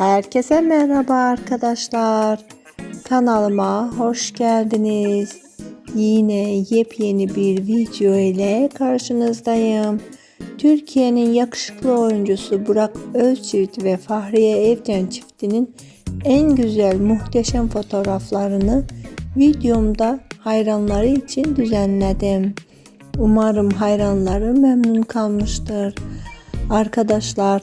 Herkese merhaba arkadaşlar. Kanalıma hoş geldiniz. Yine yepyeni bir video ile karşınızdayım. Türkiye'nin yakışıklı oyuncusu Burak Özçivit ve Fahriye Evcen çiftinin en güzel muhteşem fotoğraflarını videomda hayranları için düzenledim. Umarım hayranları memnun kalmıştır. Arkadaşlar